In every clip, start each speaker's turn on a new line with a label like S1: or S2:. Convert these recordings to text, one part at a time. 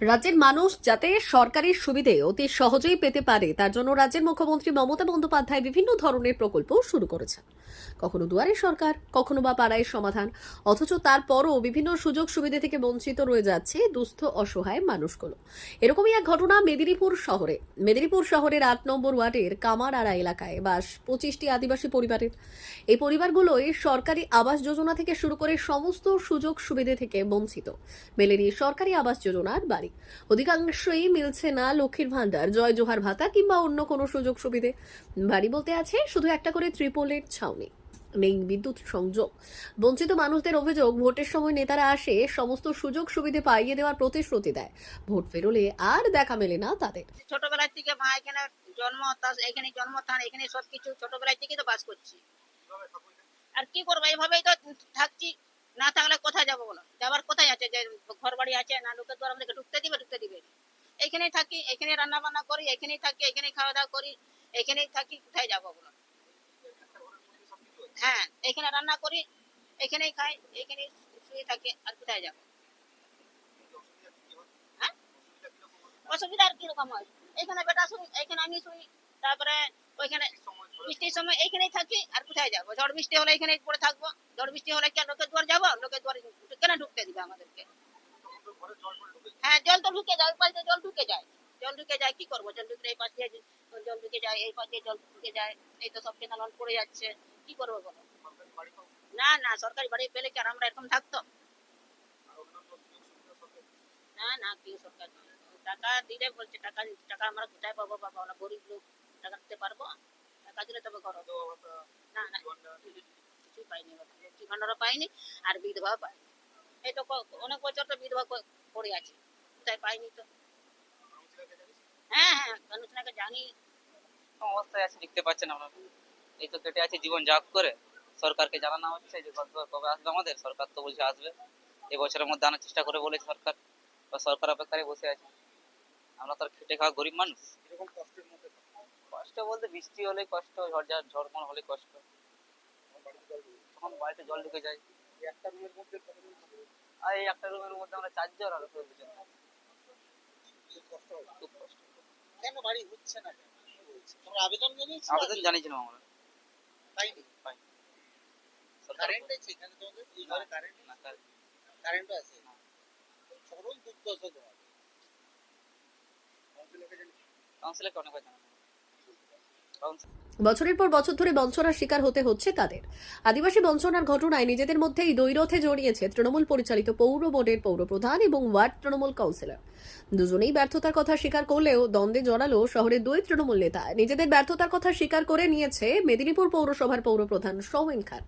S1: রাজ্যের মানুষ যাতে সরকারি সুবিধে অতি সহজেই পেতে পারে, তার জন্য রাজ্যের মুখ্যমন্ত্রী মমতা বন্দ্যোপাধ্যায় বিভিন্ন ধরনের প্রকল্প শুরু করেছেন। কখনো দুয়ারে সরকার, কখনো বা পাড়ায় সমাধান, অথচ তারপরও বিভিন্ন সুযোগ সুবিধা থেকে বঞ্চিত রয়ে যাচ্ছে দুস্থ, অসহায় মানুষগুলো। এরকমই এক ঘটনা মেদিনীপুর শহরে। মেদিনীপুর শহরের আট নম্বর ওয়ার্ডের কামারআড়া এলাকায় বাস পঁচিশটি আদিবাসী পরিবারের। এই পরিবারগুলোই সরকারি আবাস যোজনা থেকে শুরু করে সমস্ত সুযোগ সুবিধে থেকে বঞ্চিত। মেলেনি সরকারি আবাস যোজনার বাড়ি। অধিকাংশই মিলছে না লক্ষ্মীর ভান্ডার জয় জোহার ভাতা কিংবা অন্য কোনো সুযোগ সুবিধে। বাড়ি বলতে আছে, শুধু একটা করে ত্রিপলের ছাউনি। নেই বিদ্যুৎ সংযোগ। বঞ্চিত মানুষদের অভিযোগ, ভোটের সময় নেতারা আসে, সমস্ত সুযোগ সুবিধে পাইয়ে দেওয়ার প্রতিশ্রুতি দেয়। ভোট পেরোলে আর দেখা মেলে না তাদের।
S2: ছোটবেলা থেকে মা এখানে জন্ম এখানে এখানে সবকিছু ছোটবেলা থেকে তো বাস করছি। আর কি করব? এইভাবেই তো থাকছি। না থাকলে কোথায় যাব বলো যাবার কোথায় আছে যে ঘর বাড়ি আছে, না লোকের দ্বার আমাদেরকে ঢুকতে দিবে ঢুকতে দিবে। এখানেই থাকি এখানে রান্না বান্না করি এখানেই থাকি এখানেই খাওয়া দাওয়া করি এখানেই থাকি, কোথায় যাব বলো? হ্যাঁ এখানে রান্না করি এখানেই খাই এখানেই শুয়ে থাকি, আর কোথায় যাব? হ্যাঁ? অসুবিধা আর কীরকম হয়? এখানে বেটা শুই এখানে আমি শুই, তারপরে ওইখানে বৃষ্টির সময় এইখানেই থাকি, আর কোথায় যাব? ঝড় বৃষ্টি হলে এখানে পড়ে থাকব। ঝড় বৃষ্টি হলে কি লোকের দুয়ার যাব? লোকের দুয়ারে কেন ঢুকতে দিবে আমাদেরকে? হ্যাঁ জল তো ঢুকে যায় পাশ জল ঢুকে যায়। জল ঢুকে যায়, কি করব? জল ঢুকে এই পাশ দিয়ে জল ঢুকে যায়, এই পাশ দিয়ে জল ঢুকে যায়, এই তো সব কেনাল অন পড়ে যাচ্ছে। কি করব বলো? না না, সরকারি বাড়ি পেলে কি আর আমরা এরকম থাকতো না না কি সরকার টাকা দিলে বলছে, টাকা টাকা আমরা কোথায় পাবো? বাবা গরিব লোক টাকা দিতে পারব টাকা দিলে তবে করো আর এই তো অনেক বছর তো বিধবা পড়ে আছে কোথায় পাইনি তো হ্যাঁ হ্যাঁ জানি
S3: অবস্থায় আছে পাচ্ছেন আপনারা এই তো কেটে আছে জীবন যাগ করে সরকারকে জানানো হচ্ছে যে কবে আসবে আমাদের সরকার তো বলছে আসবে এই বছরের মধ্যে আনার চেষ্টা করে বলেছে সরকার বা সরকার অপেক্ষায় বসে আছে আমরা তো খেটে খাওয়া গরিব মানুষ কষ্ট বলতে বৃষ্টি হলে কষ্ট ঝড় ঝড় ঝড়মন হলে কষ্ট। তখন বাড়িতে জল ঢুকে যায়। আর এই একটা রুমের মধ্যে আমরা চারজন আর কেউ দুজন খুব কষ্ট
S4: কেন বাড়ি হচ্ছে না তোমরা আবেদন জানিয়েছো?
S3: আবেদন জানিয়েছিলাম আমরা।
S4: পাইনি? কারেন্ট আছে এখানে তোমাদের? এই ঘরে কারেন্ট
S3: না,
S4: কারেন্টও আছে? চরম দুর্দশা তোমার কাউন্সিলরকে জানিয়েছো?
S3: কাউন্সিলরকে অনেকবার জানানো
S1: বছরের পর বছর ধরে বঞ্চনার শিকার হতে হচ্ছে তাদের। আদিবাসী বঞ্চনার ঘটনায় নিজেদের মধ্যেই দ্বৈরথে জড়িয়েছে তৃণমূল পরিচালিত পৌর বোর্ডের পৌরপ্রধান এবং ওয়ার্ড তৃণমূল কাউন্সিলর। দুজনেই ব্যর্থতার কথা স্বীকার করলেও দ্বন্দ্বে জড়ালো শহরের দুই তৃণমূল নেতা। নিজেদের ব্যর্থতার কথা স্বীকার করে নিয়েছে মেদিনীপুর পৌরসভার পৌরপ্রধান সৌমেন খান।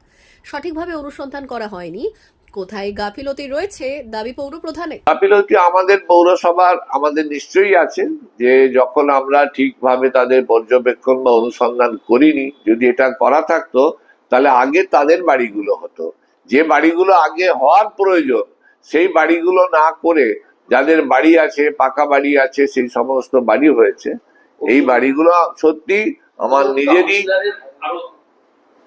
S1: সঠিকভাবে অনুসন্ধান করা হয়নি। কোথায় গাফিলতি রয়েছে? দাবি পৌরপ্রধানের
S5: গাফিলতি আমাদের পৌরসভার আমাদের নিশ্চয়ই আছে যে যখন আমরা ঠিকভাবে তাদের পর্যবেক্ষণ বা অনুসন্ধান করিনি যদি এটা করা থাকতো তাহলে আগে তাদের বাড়িগুলো হতো। যে বাড়িগুলো আগে হওয়ার প্রয়োজন সেই বাড়িগুলো না করে যাদের বাড়ি আছে পাকা বাড়ি আছে সেই সমস্ত বাড়ি হয়েছে এই বাড়িগুলো সত্যি আমার নিজেরই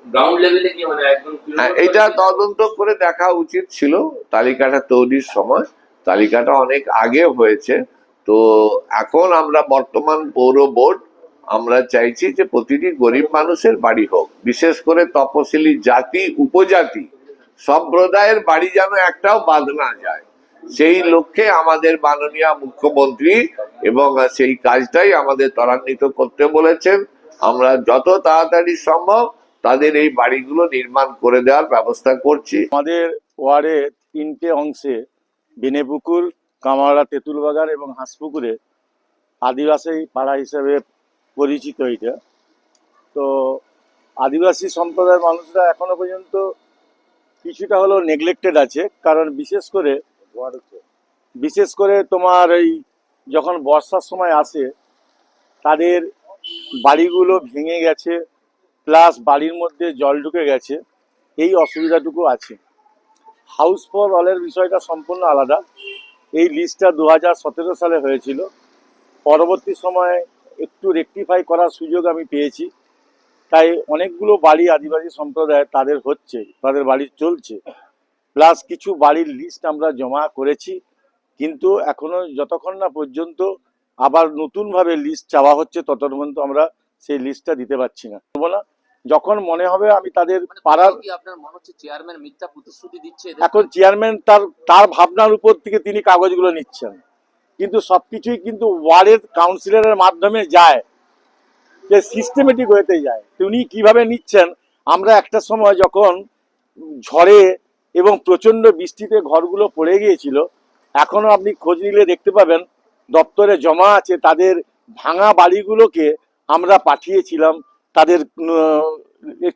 S6: গ্রাউন্ড লেভেলে কি মানে একদম
S5: হ্যাঁ এটা তদন্ত করে দেখা উচিত ছিল তালিকাটা তৈরির সময়। তালিকাটা অনেক আগে হয়েছে। তো এখন আমরা বর্তমান পৌর বোর্ড আমরা চাইছি যে প্রতিটি গরিব মানুষের বাড়ি হোক বিশেষ করে তপশিলি জাতি উপজাতি সম্প্রদায়ের বাড়ি যেন একটাও বাদ না যায়। সেই লক্ষ্যে আমাদের মাননীয় মুখ্যমন্ত্রী এবং সেই কাজটাই আমাদের ত্বরান্বিত করতে বলেছেন। আমরা যত তাড়াতাড়ি সম্ভব তাদের এই বাড়িগুলো নির্মাণ করে দেওয়ার ব্যবস্থা করছি।
S7: আমাদের ওয়ার্ডে তিনটে অংশে বেনেপুকুর কামারা তেঁতুলবাগান এবং হাঁসপুকুরে আদিবাসী পাড়া হিসেবে পরিচিত এটা। তো আদিবাসী সম্প্রদায়ের মানুষরা এখনও পর্যন্ত কিছুটা হলেও নেগলেক্টেড আছে, কারণ বিশেষ করে বিশেষ করে তোমার এই যখন বর্ষার সময় আসে, তাদের বাড়িগুলো ভেঙে গেছে প্লাস বাড়ির মধ্যে জল ঢুকে গেছে, এই অসুবিধাটুকু আছে। হাউস ফর অলের বিষয়টা সম্পূর্ণ আলাদা। এই লিস্টটা দু হাজার সতেরো সালে হয়েছিল। পরবর্তী সময়ে একটু রেকটিফাই করার সুযোগ আমি পেয়েছি। তাই অনেকগুলো বাড়ি আদিবাসী সম্প্রদায় তাদের হচ্ছে, তাদের বাড়ি চলছে। প্লাস কিছু বাড়ির লিস্ট আমরা জমা করেছি। কিন্তু এখনও যতক্ষণ না পর্যন্ত আবার নতুনভাবে লিস্ট চাওয়া হচ্ছে, ততক্ষণ পর্যন্ত আমরা সেই লিস্টটা দিতে পারছি না। বলব না যখন মনে হবে আমি তাদের
S6: মানে
S7: পাড়ার
S6: চেয়ারম্যান মিথ্যা প্রতিশ্রুতি দিচ্ছে
S7: এখন চেয়ারম্যান তার তার ভাবনার উপর থেকে তিনি কাগজগুলো নিচ্ছেন। কিন্তু সবকিছুই কিন্তু ওয়ার্ডের কাউন্সিলরের মাধ্যমে যায়। যে সিস্টেমেটিক হয়েতে যায়। তিনি কীভাবে নিচ্ছেন? আমরা একটা সময় যখন ঝড়ে এবং প্রচণ্ড বৃষ্টিতে ঘরগুলো পড়ে গিয়েছিল এখনও আপনি খোঁজ নিলে দেখতে পাবেন দপ্তরে জমা আছে তাদের ভাঙা বাড়িগুলোকে আমরা পাঠিয়েছিলাম। তাদের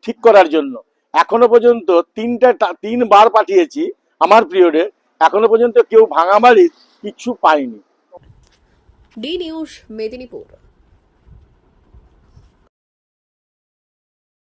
S7: ঠিক করার জন্য। এখনও পর্যন্ত তিনটা তিন তিনবার পাঠিয়েছি আমার পিরিয়ডে। এখনও পর্যন্ত কেউ ভাঙা কিছু পায়নি।
S1: D news Medinipur.